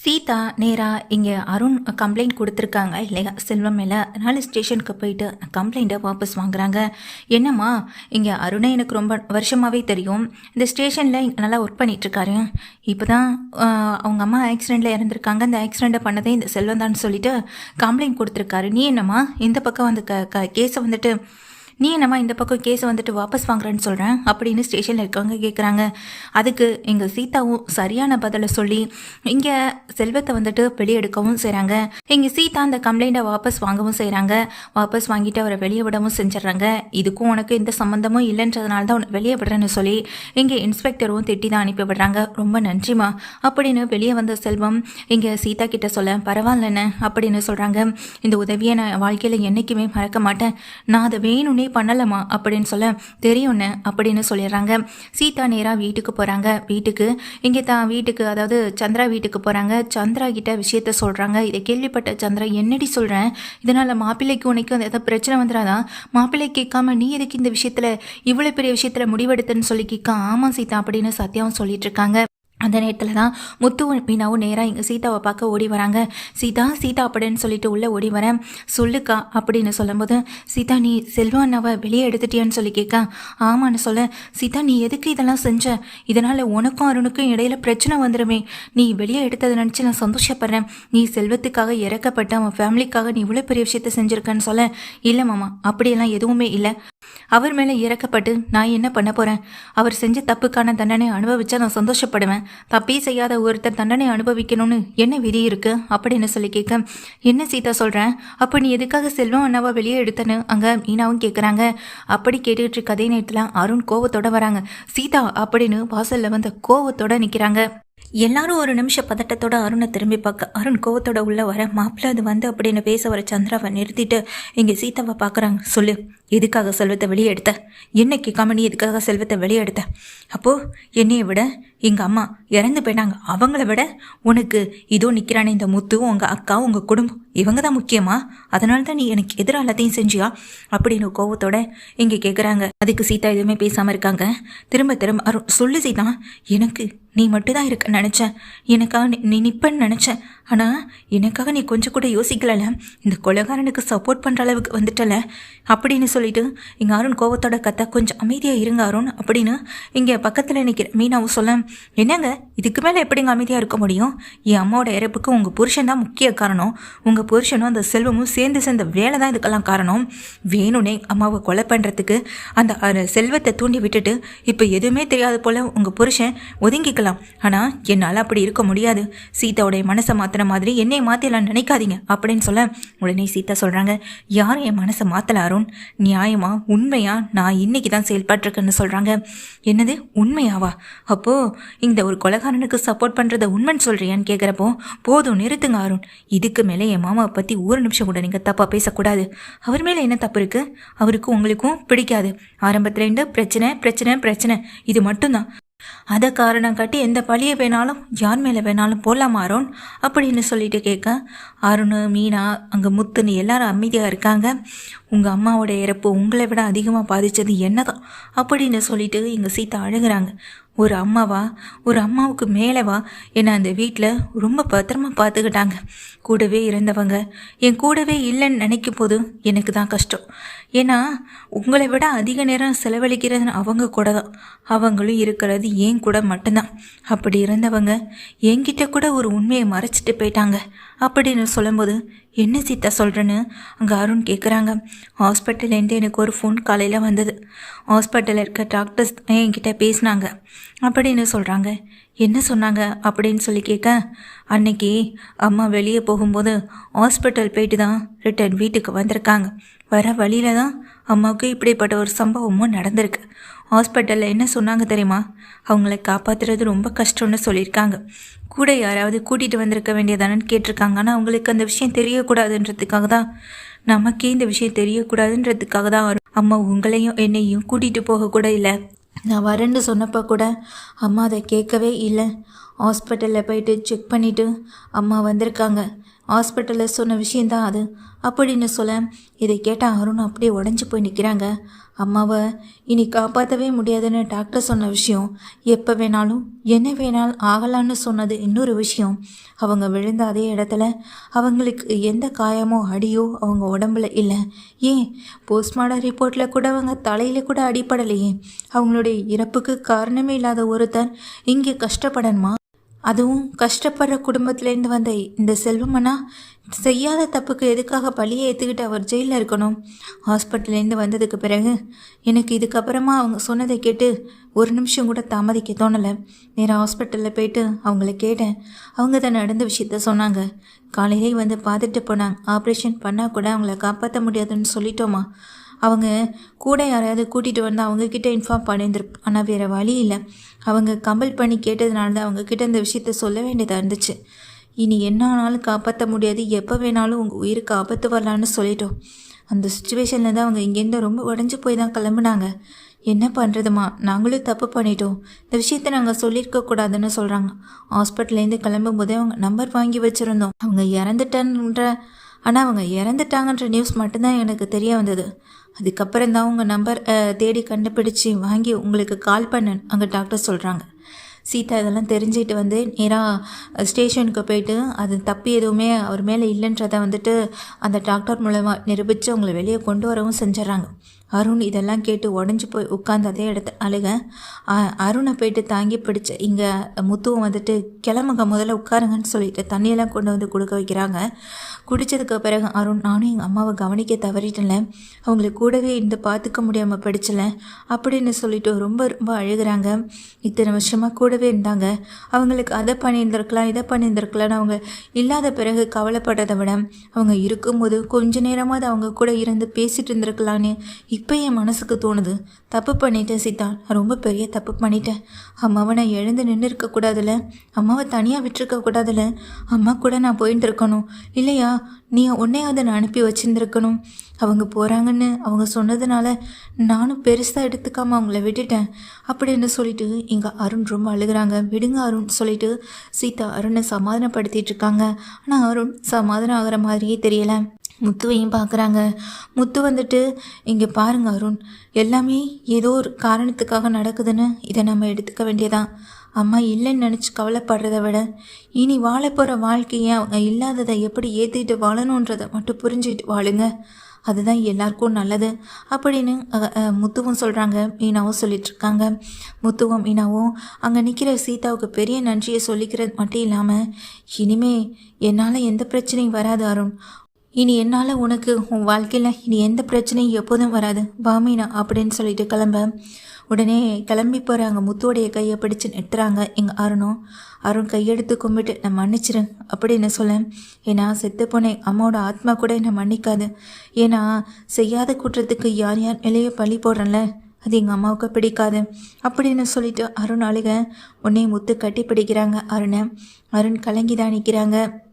சீதா நேராக இங்கே அருண் கம்ப்ளைண்ட் கொடுத்துருக்காங்க. இல்லையா? செல்வம் மேலே அதனால் ஸ்டேஷனுக்கு போயிட்டு கம்ப்ளைண்ட்டை வாபஸ் வாங்குறாங்க. என்னம்மா? இங்கே அருணை எனக்கு ரொம்ப வருஷமாகவே தெரியும். இந்த ஸ்டேஷனில் நல்லா ஒர்க் பண்ணிகிட்ருக்காரு இப்போ தான் அவங்க அம்மா ஆக்சிடெண்ட்டில் இறந்துருக்காங்க. இந்த ஆக்சிடெண்ட்டை பண்ணதே இந்த செல்வம் தான் சொல்லிட்டு கம்ப்ளைண்ட் கொடுத்துருக்காரு. நீ என்னம்மா? இந்த பக்கம் வந்து க க கேஸை வந்துட்டு நீ என்னம்மா இந்த பக்கம் கேஸை வந்துட்டு வாபஸ் வாங்குறேன்னு சொல்கிறேன் அப்படின்னு ஸ்டேஷனில் இருக்கவங்க கேட்குறாங்க அதுக்கு எங்கள் சீதாவும் சரியான பதிலை சொல்லி இங்கே செல்வத்தை வந்துட்டு வெளியெடுக்கவும் செய்கிறாங்க எங்கள் சீதா அந்த கம்ப்ளைண்ட்டை வாபஸ் வாங்கவும் செய்கிறாங்க வாபஸ் வாங்கிட்டு அவரை வெளியே விடவும் செஞ்சிடுறாங்க. இதுக்கும் உனக்கு எந்த சம்மந்தமும் இல்லைன்றதுனால தான் உனக்கு வெளியே விடுறேன்னு சொல்லி இங்கே இன்ஸ்பெக்டரும் திட்டி தான் அனுப்பி விடுறாங்க. ரொம்ப நன்றிம்மா. அப்படின்னு வெளியே வந்த செல்வம் இங்கே சீதா கிட்ட சொல்ல பரவாயில்லண்ணே அப்படின்னு சொல்கிறாங்க இந்த உதவியை நான் வாழ்க்கையில் என்றைக்குமே மறக்க மாட்டேன். நான் அதை வேணும்னே பண்ணலம்மா அப்படின்னு சொல்ல தெரியும்னு அப்படின்னு சொல்லிடுறாங்க. சீதா நேராக வீட்டுக்கு போகிறாங்க வீட்டுக்கு இங்கே தான் வீட்டுக்கு அதாவது சந்திரா வீட்டுக்கு போகிறாங்க சந்திரா கிட்ட விஷயத்த சொல்கிறாங்க இதை கேள்விப்பட்ட சந்திரா என்னடி சொல்கிறேன் இதனால் மாப்பிள்ளைக்கு உனக்கு அந்த ஏதாவது பிரச்சனை வந்துடாதான் மாப்பிள்ளை கேட்காம நீ எதுக்கு இந்த விஷயத்தில் இவ்வளோ பெரிய விஷயத்தில் முடிவெடுத்தேன்னு சொல்லி கேட்க ஆமாம் சீதா அப்படின்னு சத்யாவும் சொல்லிட்டு இருக்காங்க. அந்த நேரத்தில் தான் முத்துவும் மீனாவும் நேராக இங்கே சீதாவை பார்க்க ஓடி வராங்க. சீதா சீதா அப்படின்னு சொல்லிட்டு உள்ளே ஓடி வரேன் சொல்லுக்கா அப்படின்னு சொல்லும்போது சீதா நீ செல்வா அண்ணாவை வெளியே எடுத்துட்டியான்னு சொல்லி கேட்க ஆமான்னு சொல்ல. சீதா நீ எதுக்கு இதெல்லாம் செஞ்ச? இதனால் உனக்கும் அருணுக்கும் இடையில பிரச்சனை வந்துடுமே நீ வெளியே எடுத்ததை நினச்சி நான் சந்தோஷப்படுறேன். நீ செல்வத்துக்காக இறக்கப்பட்ட அவன் ஃபேமிலிக்காக நீ இவ்வளோ பெரிய விஷயத்த செஞ்சுருக்கன்னு சொல்ல. இல்லை மாமா அப்படியெல்லாம் எதுவுமே இல்லை. அவர் மேலே இறக்கப்பட்டு நான் என்ன பண்ண போகிறேன் அவர் செஞ்ச தப்புக்கான தண்டனை அனுபவிச்சா நான் சந்தோஷப்படுவேன். தப்பே செய்யாத ஒருத்தர் தண்டனை அனுபவிக்கணும்னு என்ன விதி இருக்கு? அப்படின்னு சொல்லி கேட்க என்ன சீதா சொல்கிறேன் அப்போ நீ எதுக்காக செல்வம் அண்ணாவை வெளியே எடுத்தனு அங்கே மீனாவும் கேட்குறாங்க அப்படி கேட்டுட்டு இருக்க அதே நேரத்தில் அருண் கோவத்தோட வராங்க. சீதா அப்படின்னு வாசலில் வந்த கோவத்தோட நிற்கிறாங்க எல்லாரும் ஒரு நிமிஷம் பதட்டத்தோட அருணை திரும்பி பார்க்க அருண் கோவத்தோட உள்ள வர மாப்பிள்ள அது வந்து அப்படின்னு பேச வர சந்திராவை நிறுத்திட்டு இங்கே சீதாவை பார்க்குறாங்க. சொல்லு எதுக்காக செல்வத்தை வெளியே எடுத்த? என்ன கேட்காம நீ எதுக்காக செல்வத்தை வெளியே எடுத்த? அப்போது என்னையை விட எங்கள் அம்மா இறந்து போயிட்டாங்க. அவங்கள விட உனக்கு இதோ நிற்கிறானே இந்த முத்து உங்கள் அக்கா உங்கள் குடும்பம். இவங்க தான் முக்கியமா? அதனால தான் நீ எனக்கு எதிராக எல்லாத்தையும் செஞ்சியா? அப்படின்னு கோவத்தோட இங்கே கேட்குறாங்க அதுக்கு சீதா எதுவுமே பேசாமல் இருக்காங்க. திரும்ப திரும்ப அருண் சொல்லு சீதா எனக்கு நீ மட்டும்தான் இருக்க நினச்சேன். எனக்காக நீ- நிற்பேன்னு நினச்சேன். ஆனால் எனக்காக நீ கொஞ்சம் கூட யோசிக்கலல இந்த கொலைகாரனுக்கு சப்போர்ட் பண்ணுற அளவுக்கு வந்துட்டல அப்படின்னு சொல்லிட்டு எங்கள் அருண் கோபத்தோட கத்த கொஞ்சம் அமைதியாக இருங்க அருண் அப்படின்னு இங்கே பக்கத்தில் நிற்கிற மீனாவும் சொல்ல என்னங்க இதுக்கு மேலே எப்படிங்க அமைதியாக இருக்க முடியும்? என் அம்மாவோட இறப்புக்கு உங்கள் புருஷன் தான் முக்கிய காரணம். உங்கள் புருஷனும் அந்த செல்வமும் சேர்ந்து சேர்ந்த வேலை தான் இதுக்கெல்லாம் காரணம். வேணும்னே அம்மாவை கொலை பண்ணுறதுக்கு அந்த செல்வத்தை தூண்டி விட்டுட்டு இப்போ எதுவுமே தெரியாத போல் உங்கள் புருஷன் ஒதுங்கிக்கலாம். ஆனால் என்னால் அப்படி இருக்க முடியாது. சீதாவுடைய மனசை மாற்றின மாதிரி என்னை மாற்றலாம் நினைக்காதீங்க அப்படின்னு சொல்ல உடனே சீதா சொல்கிறாங்க யார் என் மனசை மாற்றல அருண்? நியாயமா உண்மையா? நான் இன்னைக்கு தான் செயல்பட்டிருக்கேன்னு சொல்கிறாங்க என்னது உண்மையாவா? அப்போது இந்த ஒரு கொலைகாரனுக்கு சப்போர்ட் பண்ணுறத உண்மைன்னு சொல்கிறியான்னு கேட்குறப்போ போதும் நிறுத்துங்க அருண். இதுக்கு மேலே என் மாமாவை பற்றி ஒரு நிமிஷம் கூட நீங்கள் தப்பாக பேசக்கூடாது. அவர் மேலே என்ன தப்பு இருக்குது அவருக்கு உங்களுக்கும் பிடிக்காது. ஆரம்பத்துலேருந்து பிரச்சனை பிரச்சனை பிரச்சனை. இது மட்டும்தான். அதை காரணம் காட்டி எந்த பழியை வேணாலும் யார் மேலே வேணாலும் போடலாமா அருண்? அப்படின்னு சொல்லிட்டு கேட்க அருண் மீனா அங்கே முத்துன்னு எல்லாரும் அமைதியாக இருக்காங்க. உங்கள் அம்மாவோட இறப்பு உங்களை விட அதிகமாக பாதித்தது என்ன தான் அப்படின்னு சொல்லிட்டு எங்கள் சீதா அழுகுறாங்க. ஒரு அம்மாவா ஒரு அம்மாவுக்கு மேலேவா என்னை அந்த வீட்டில் ரொம்ப பத்திரமா பார்த்துக்கிட்டாங்க. கூடவே இருந்தவங்க. என் கூடவே இல்லைன்னு நினைக்கும் போது எனக்கு தான் கஷ்டம். ஏன்னா உங்களை விட அதிக நேரம் செலவழிக்கிறது அவங்க கூட தான். அவங்களும் இருக்கிறது ஏன் கூட மட்டும்தான். அப்படி இருந்தவங்க என்கிட்ட கூட ஒரு உண்மையை மறைச்சிட்டு போயிட்டாங்க. அப்படின்னு சொல்லும்போது என்ன சீதா சொல்கிறேன்னு அங்கே அருண் கேட்குறாங்க ஹாஸ்பிட்டல்லேருந்து எனக்கு ஒரு ஃபோன் காலையில் வந்தது. ஹாஸ்பிட்டலில் இருக்க டாக்டர்ஸ் என்கிட்ட பேசினாங்க. அப்படின்னு சொல்கிறாங்க என்ன சொன்னாங்க? அப்படின்னு சொல்லி கேட்க அன்னைக்கு அம்மா வெளியே போகும்போது ஹாஸ்பிட்டல் போயிட்டு தான் ரிட்டர்ன் வீட்டுக்கு வந்திருக்காங்க. வர வழியில தான் அம்மாவுக்கு இப்படிப்பட்ட ஒரு சம்பவமும் நடந்திருக்கு. ஹாஸ்பிட்டலில் என்ன சொன்னாங்க தெரியுமா? அவங்கள காப்பாற்றுறது ரொம்ப கஷ்டம்னு சொல்லியிருக்காங்க. கூட யாராவது கூட்டிகிட்டு வந்திருக்க வேண்டியதானன்னு கேட்டிருக்காங்க. ஆனால் அவங்களுக்கு அந்த விஷயம் தெரியக்கூடாதுன்றதுக்காக தான் நமக்கே இந்த விஷயம் தெரியக்கூடாதுன்றதுக்காக தான் அம்மா உங்களையும் என்னையும் கூட்டிகிட்டு போக கூட இல்லை. நான் வரேன்னு சொன்னப்போ கூட அம்மா அதை கேட்கவே இல்லை. ஹாஸ்பிட்டலில் போயிட்டு செக் பண்ணிவிட்டு அம்மா வந்திருக்காங்க. ஹாஸ்பிட்டலில் சொன்ன விஷயந்தான் அது. அப்படின்னு சொல்ல இதை கேட்டால் அருண் அப்படியே உடஞ்சி போய் நிற்கிறாங்க அம்மாவை இனி காப்பாற்றவே முடியாதுன்னு டாக்டர் சொன்ன விஷயம் எப்போ வேணாலும் என்ன வேணாலும் ஆகலான்னு சொன்னது இன்னொரு விஷயம். அவங்க விழுந்த அதே இடத்துல அவங்களுக்கு எந்த காயமோ அடியோ அவங்க உடம்புல இல்லை. ஏன்? போஸ்ட்மார்டம் ரிப்போர்ட்டில் கூட அவங்க தலையில் கூட அடிப்படலையே அவங்களுடைய இறப்புக்கு காரணமே இல்லாத ஒருத்தன் இங்கே கஷ்டப்படணுமா? அதுவும் கஷ்டப்படுற குடும்பத்திலேருந்து வந்த இந்த செல்வமனா செய்யாத தப்புக்கு எதுக்காக பழியை ஏற்றுக்கிட்டு அவர் ஜெயிலில் இருக்கணும்? ஹாஸ்பிட்டல்லேருந்து வந்ததுக்கு பிறகு எனக்கு இதுக்கப்புறமா அவங்க சொன்னதை கேட்டு ஒரு நிமிஷம் கூட தாமதிக்க தோணலை. நேராக ஹாஸ்பிட்டலில் போயிட்டு அவங்கள கேட்டேன். அவங்க தான் நடந்த விஷயத்த சொன்னாங்க. காலையிலே வந்து பார்த்துட்டு போனாங்க. ஆப்ரேஷன் பண்ணால் கூட அவங்கள காப்பாற்ற முடியாதுன்னு சொல்லிட்டோமா? அவங்க கூட யாரையாவது கூட்டிகிட்டு வந்து அவங்கக்கிட்ட இன்ஃபார்ம் பண்ணியிருந்திருப் ஆனால் வேறு வழி இல்லை. அவங்க கம்பல் பண்ணி கேட்டதுனால தான் அவங்கக்கிட்ட இந்த விஷயத்த சொல்ல வேண்டியதாக இருந்துச்சு. இனி என்ன ஆனாலும் காப்பாற்ற முடியாது. எப்போ வேணாலும் உங்கள் உயிருக்கு ஆபத்து வரலான்னு சொல்லிட்டோம். அந்த சுச்சுவேஷனில் தான் அவங்க இங்கேருந்து ரொம்ப உடஞ்சி போய் தான் கிளம்புனாங்க. என்ன பண்ணுறதுமா நாங்களும் தப்பு பண்ணிட்டோம். இந்த விஷயத்த நாங்கள் சொல்லியிருக்க கூடாதுன்னு சொல்கிறாங்க ஹாஸ்பிட்டல்லேருந்து கிளம்பும் போதே அவங்க நம்பர் வாங்கி வச்சுருந்தோம். அவங்க இறந்துட்டன்ற ஆனால் அவங்க இறந்துட்டாங்கன்ற நியூஸ் மட்டும்தான் எனக்கு தெரிய வந்தது. அதுக்கப்புறம் தான் உங்கள் நம்பர் தேடி கண்டுபிடிச்சி வாங்கி உங்களுக்கு கால் பண்ணேன் அங்கே டாக்டர் சொல்கிறாங்க சீதா இதெல்லாம் தெரிஞ்சுக்கிட்டு வந்து நேராக ஸ்டேஷனுக்கு போயிட்டு அது தப்பி எதுவுமே அவர் மேலே இல்லைன்றதை வந்துட்டு அந்த டாக்டர் மூலமாக நிரூபித்து அவங்கள வெளியே கொண்டு வரவும் செஞ்சிடறாங்க. அருண் இதெல்லாம் கேட்டு உடஞ்சி போய் உட்காந்து அதே இடத்த அழுக. அருணை போயிட்டு தாங்கி பிடிச்ச இங்கே முத்துவும் வந்துட்டு கிளம்புங்க முதல்ல உட்காருங்கன்னு சொல்லிட்டு தண்ணியெல்லாம் கொண்டு வந்து கொடுக்க வைக்கிறாங்க. குடித்ததுக்கு பிறகு அருண் நானும் எங்கள் அம்மாவை கவனிக்க தவறிட்டேன்ல. அவங்களை கூடவே இருந்து பார்த்துக்க முடியாமல் படிச்சல அப்படின்னு சொல்லிட்டு ரொம்ப ரொம்ப அழுகிறாங்க. இத்தனை வருஷமாக கூடவே இருந்தாங்க. அவங்களுக்கு அதை பண்ணியிருந்திருக்கலாம் இதை பண்ணியிருந்திருக்கலாம்னு அவங்க இல்லாத பிறகு கவலைப்படுறதை விட அவங்க இருக்கும்போது கொஞ்ச நேரமாவது அவங்க கூட இருந்து பேசிகிட்டு இருந்திருக்கலான்னு இப்போ என் மனசுக்கு தோணுது. தப்பு பண்ணிட்டேன் சீதா. நான் ரொம்ப பெரிய தப்பு பண்ணிட்டேன். அம்மாவை நான் எழுந்து நின்று இருக்கக்கூடாதுல்ல அம்மாவை தனியாக விட்டுருக்க கூடாதுல்ல? அம்மா கூட நான் போயிட்டு இருக்கணும். இல்லையா? நீ உன்னையாவது நான் அனுப்பி வச்சுருந்துருக்கணும். அவங்க போகிறாங்கன்னு அவங்க சொன்னதுனால நானும் பெருசாக எடுத்துக்காமல் அவங்கள விட்டுட்டேன். அப்படின்னு சொல்லிட்டு இங்கே அருண் ரொம்ப அழுகுறாங்க. விடுங்க அருண் சொல்லிட்டு சீதா அருணை சமாதானப்படுத்திட்டு இருக்காங்க. ஆனால் அருண் சமாதானம் ஆகிற மாதிரியே தெரியலை. முத்துவையும் பார்க்குறாங்க. முத்து வந்துட்டு இங்கே பாருங்க அருண் எல்லாமே ஏதோ ஒரு காரணத்துக்காக நடக்குதுன்னு இதை நம்ம எடுத்துக்க வேண்டியதான் அம்மா இல்லைன்னு நினச்சி கவலைப்படுறத விட இனி வாழ போகிற வாழ்க்கையை அவங்க இல்லாததை எப்படி ஏற்றிட்டு வாழணுன்றதை மட்டும் புரிஞ்சுட்டு வாழுங்க. அதுதான் எல்லாருக்கும் நல்லது. அப்படின்னு முத்துவும் சொல்கிறாங்க மீனாவும் சொல்லிகிட்ருக்காங்க முத்துவும் மீனாவும் அங்கே நிற்கிற சீதாவுக்கு பெரிய நன்றியை சொல்லிக்கிறது மட்டும் இல்லாமல் இனிமே என்னால் எந்த பிரச்சனையும் வராது அருண். இனி என்னால் உனக்கு உன் வாழ்க்கையில் இனி எந்த பிரச்சனையும் எப்போதும் வராது. பாமீனா அப்படின்னு சொல்லிட்டு கிளம்ப. உடனே கிளம்பி போகிறாங்க முத்துவோடைய கையை பிடிச்சு நிறுத்துறாங்க எங்கள் அருணும். அருண் கையெடுத்து கும்பிட்டு நான் மன்னிச்சிரு அப்படின்னு சொல்ல. ஏன்னா செத்து போனேன் அம்மாவோட ஆத்மா கூட என்னை மன்னிக்காது. ஏன்னா செய்யாத குற்றத்துக்கு யார் யார் நிலையை பழி போடுறேன்ல அது எங்கள் அம்மாவுக்கு பிடிக்காது. அப்படின்னு சொல்லிட்டு அருண் அழுக. உடனே முத்து கட்டி பிடிக்கிறாங்க அருணை. அருண் கலங்கி தான் நிற்கிறாங்க